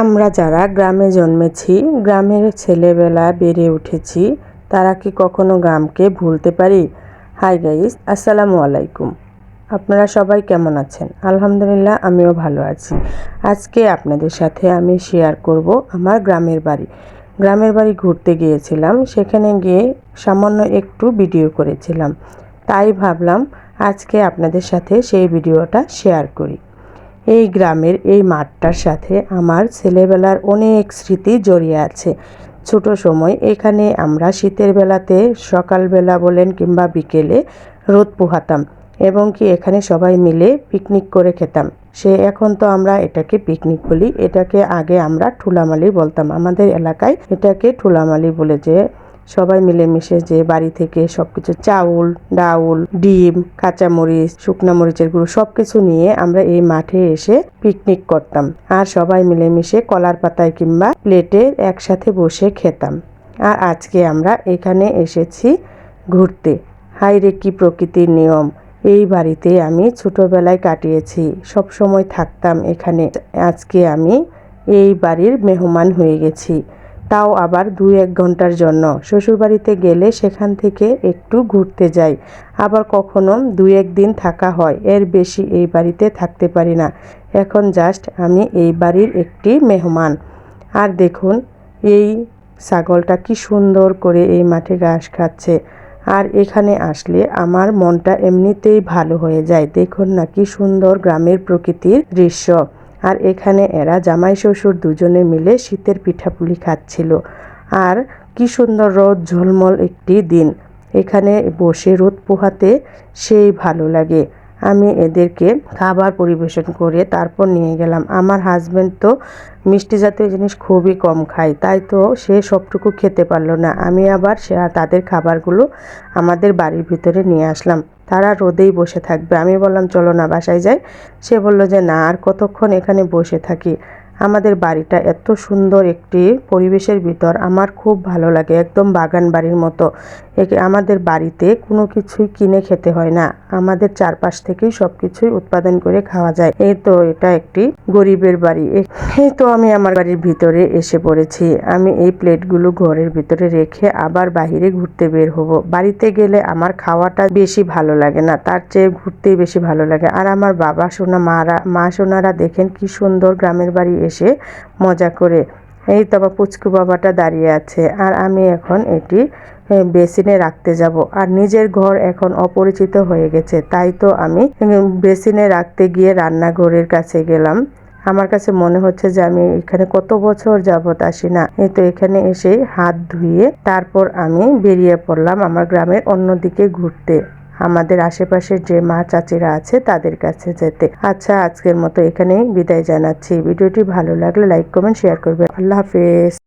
আমরা যারা গ্রামে জন্মেছি, গ্রামের ছেলেবেলা বেড়ে উঠেছি, তারা কি কখনো গ্রামকে ভুলতে পারি? হাই গাইস আসসালামু আলাইকুম। আপনারা সবাই কেমন আছেন? আলহামদুলিল্লাহ, আমিও ভালো আছি। আজকে আপনাদের সাথে আমি শেয়ার করব আমার গ্রামের বাড়ি। গ্রামের বাড়ি ঘুরতে গিয়েছিলাম, সেখানে গিয়ে সামান্য একটু ভিডিও করেছিলাম। তাই ভাবলাম, আজকে আপনাদের সাথে সেই ভিডিওটা শেয়ার করি। এই গ্রামের এই মাঠটার সাথে আমার ছেলেবেলার অনেক স্মৃতি জড়িয়ে আছে। ছোট সময় এখানে আমরা শীতের বেলাতে সকালবেলা বলেন কিংবা বিকেলে রোদ পোহাতাম এবং কি এখানে সবাই মিলে পিকনিক করে খেতাম। সে এখন তো আমরা এটাকে পিকনিক বলি, এটাকে আগে আমরা ঠুলামালি বলতাম। আমাদের এলাকায় এটাকে ঠুলামালি বলে যে সবাই মিলেমিশে যে বাড়ি থেকে সবকিছু চাউল, ডাউল, ডিম, কাঁচামরিচ, শুকনা মরিচের গুঁড়ো সবকিছু নিয়ে আমরা এই মাঠে এসে পিকনিক করতাম। আর সবাই মিলেমিশে কলার পাতায় কিংবা প্লেটে একসাথে বসে খেতাম। আর আজকে আমরা এখানে এসেছি ঘুরতে। হাইরে কি প্রকৃতির নিয়ম। এই বাড়িতে আমি ছোটবেলায় কাটিয়েছি সব সময় থাকতাম এখানে। আজকে আমি এই বাড়ির মেহমান হয়ে গেছি। তাও আবার দুই এক ঘণ্টার জন্য। শ্বশুরবাড়িতে গেলে সেখান থেকে একটু ঘুরতে যাই। আবার কখনো দুই এক দিন থাকা হয়, এর বেশি এই বাড়িতে থাকতে পারি না। এখন জাস্ট আমি এই বাড়ির একটি মেহমান। আর দেখুন, এই ছাগলটা কি সুন্দর করে এই মাঠে ঘাস খাচ্ছে। আর এখানে আসলে আমার মনটা এমনিতেই ভালো হয়ে যায়। দেখুন না কি সুন্দর গ্রামের প্রকৃতির দৃশ্য। আর এখানে এরা জামাই শ্বশুর দুজনে মিলে শীতের পিঠাপুলি খাচ্ছিল। আর কি সুন্দর রোদ, ঝলমল একটি দিন। এখানে বসে রোদ পোহাতে সেই ভালো লাগে। আমি এদেরকে খাবার পরিবেশন করে তারপর নিয়ে গেলাম। আমার হাজব্যান্ড তো মিষ্টি জাতীয় জিনিস খুবই কম খায়, তাই তো সে সবটুকু খেতে পারল না। আমি আবার সে, তাদের খাবারগুলো আমাদের বাড়ির ভিতরে নিয়ে আসলাম। তারা রোদেই বসে থাকবে। আমি বললাম, চলো না, বাসায় যাই। সে বলল যে, না, আর কতক্ষণ এখানে বসে থাকি? আমাদের বাড়িটা এত সুন্দর একটি পরিবেশের ভিতর, আমার খুব ভালো লাগে, একদম বাগান বাড়ির মতো। আমাদের বাড়িতে কোনো কিছুই কিনে খেতে হয় না, আমাদের চারপাশ থেকেই সব কিছুই উৎপাদন করে খাওয়া যায়। এই তো এটা একটি গরিবের বাড়ি। এই তো আমি আমার বাড়ির ভিতরে এসে পড়েছি। আমি এই প্লেটগুলো ঘরের ভিতরে রেখে আবার বাহিরে ঘুরতে বের হব। বাড়িতে গেলে আমার খাওয়াটা বেশি ভালো লাগে না, তার চেয়ে ঘুরতেই বেশি ভালো লাগে। আর আমার বাবা সোনা, মারা, মা সোনারা দেখেন কি সুন্দর গ্রামের বাড়ি এসে মজা করে। এই তো পুচকু বাবাটা দাঁড়িয়ে আছে। আর আমি এখন এটি বেসিনে রাখতে যাব। আর নিজের ঘর এখন অপরিচিত হয়ে গেছে। তাই তো আমি বেসিনে রাখতে গিয়ে রান্নাঘরের কাছে গেলাম। আমার কাছে মনে হচ্ছে যে আমি এখানে কত বছর যাবত আসি না। এই তো এখানে এসে হাত ধুয়ে তারপর আমি বেরিয়ে পড়লাম আমার গ্রামের অন্যদিকে ঘুরতে। আমাদের আশেপাশের যে মা চাচিরা আছে তাদের কাছে যেতে। আচ্ছা আজকের মতো এখানেই বিদায় জানাচ্ছি। ভিডিওটি ভালো লাগলে লাইক, কমেন্ট, শেয়ার করবেন। আল্লাহ হাফেজ।